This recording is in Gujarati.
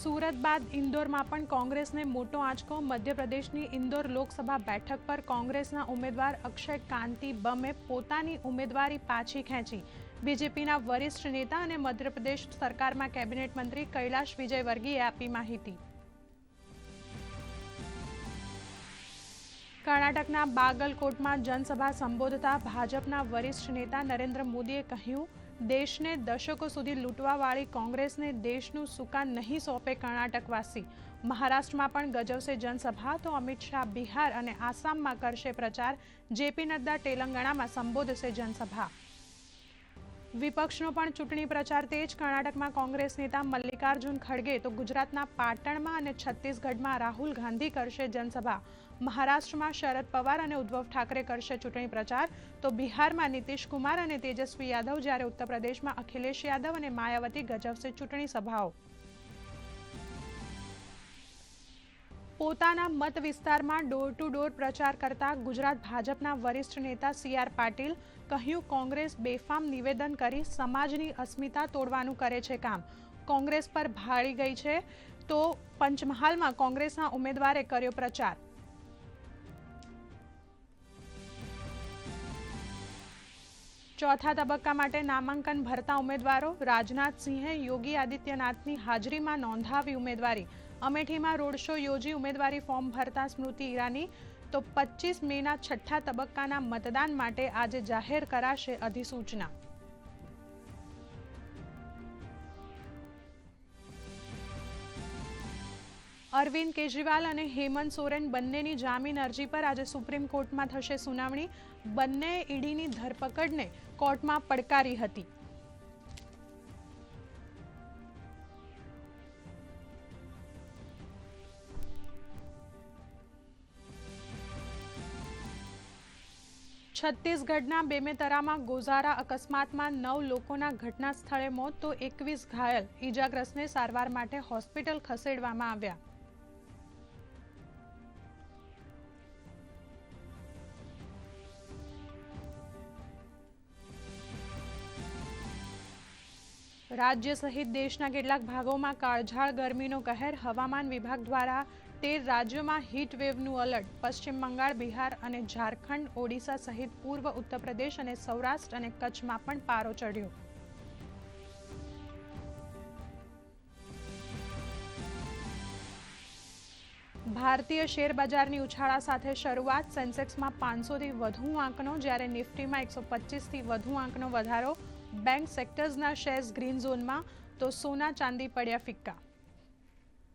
સુરત બાદ ઇન્દોરમાં પણ કોંગ્રેસને મોટો આંચકો. મધ્યપ્રદેશની ઇન્દોર લોકસભા બેઠક પર કોંગ્રેસના ઉમેદવાર અક્ષય કાંતિ બમે પોતાની ઉમેદવારી પાછી ખેંચી. બીજેપીના વરિષ્ઠ નેતા અને મધ્યપ્રદેશ સરકારમાં કેબિનેટ મંત્રી કૈલાશ વિજયવર્ગીએ આપી માહિતી. કર્ણાટકના બાગલકોટમાં જનસભા સંબોધતા ભાજપના વરિષ્ઠ નેતા નરેન્દ્ર મોદીએ કહ્યું દેશને દશકો સુધી લૂંટવાવાળી કોંગ્રેસને દેશનું સુકાન નહીં સોંપે કર્ણાટકવાસી. મહારાષ્ટ્રમાં પણ ગજવશે જનસભા, તો અમિત શાહ બિહાર અને આસામમાં કરશે પ્રચાર. જેપી નડ્ડા, તેલંગાણામાં સંબોધશે જનસભા. વિપક્ષનો પણ ચૂંટણી પ્રચાર તેજ. કર્ણાટકમાં કોંગ્રેસ નેતા મલ્લિકાર્જુન ખડગે તો ગુજરાતના પાટણમાં અને છત્તીસગઢમાં રાહુલ ગાંધી કરશે જનસભા. મહારાષ્ટ્રમાં શરદ પવાર અને ઉદ્ધવ ઠાકરે કરશે ચૂંટણી પ્રચાર. તો બિહારમાં નીતિશ કુમાર અને તેજસ્વી યાદવ જ્યારે ઉત્તર પ્રદેશમાં અખિલેશ યાદવ અને માયાવતી ગજવશે ચૂંટણી સભાઓ. પોતાના મત વિસ્તારમાં ડોર ટુ ડોર પ્રચાર કરતા ગુજરાત ભાજપના વરિષ્ઠ નેતા સી આર પાટીલ કહ્યું, કોંગ્રેસ બેફામ નિવેદન કરી સમાજની અસ્મિતા તોડવાનું કરે છે કામ. કોંગ્રેસ પર ભાળી ગઈ છે તો પંચમહાલમાં કોંગ્રેસના ઉમેદવારે કર્યો પ્રચાર. ચોથા તબક્કા માટે નામાંકન ભરતા ઉમેદવારો રાજનાથસિંહે યોગી આદિત્યનાથની હાજરીમાં નોંધાવી ઉમેદવારી. અમેઠીમાં રોડ શો યોજી ઉમેદવારી ફોર્મ ભરતા સ્મૃતિ ઈરાની. તો પચીસ મેના છઠ્ઠા તબક્કાના મતદાન માટે આજે જાહેર કરાશે અધિસૂચના. અરવિંદ કેજરીવાલ અને હેમંત સોરેન બંનેની જામીન અરજી પર આજે સુપ્રીમ કોર્ટમાં થશે સુનાવણી. બંને ઈડીની ધરપકડને કોર્ટમાં પડકારી હતી. છત્તીસગઢના બેમેતરામાં ગોઝારા અકસ્માતમાં નવ લોકોના ઘટના સ્થળે મોત, તો એકવીસ ઘાયલ. ઈજાગ્રસ્તને સારવાર માટે હોસ્પિટલ ખસેડવામાં આવ્યા. રાજ્ય સહિત દેશના કેટલાક ભાગોમાં કાળઝાળ ગરમીનો કહેર હવામાન વિભાગ દ્વારા તેર રાજ્યોમાં હીટ વેવનું એલર્ટ પશ્ચિમ બંગાળ, બિહાર અને ઝારખંડ, ઓડિશા સહિત પૂર્વ ઉત્તર અને સૌરાષ્ટ્ર અને કચ્છમાં પણ પારો ચડ્યો. ભારતીય શેર બજારની ઉછાળા સાથે શરૂઆત સેન્સેક્સમાં પાંચસોથી વધુ આંકનો, જ્યારે નિફ્ટીમાં એકસો પચીસથી વધુ આંકનો વધારો બેંક સેક્ટર્સના શેર્સ ગ્રીન ઝોનમાં તો સોના ચાંદી પડ્યા ફિક્કા.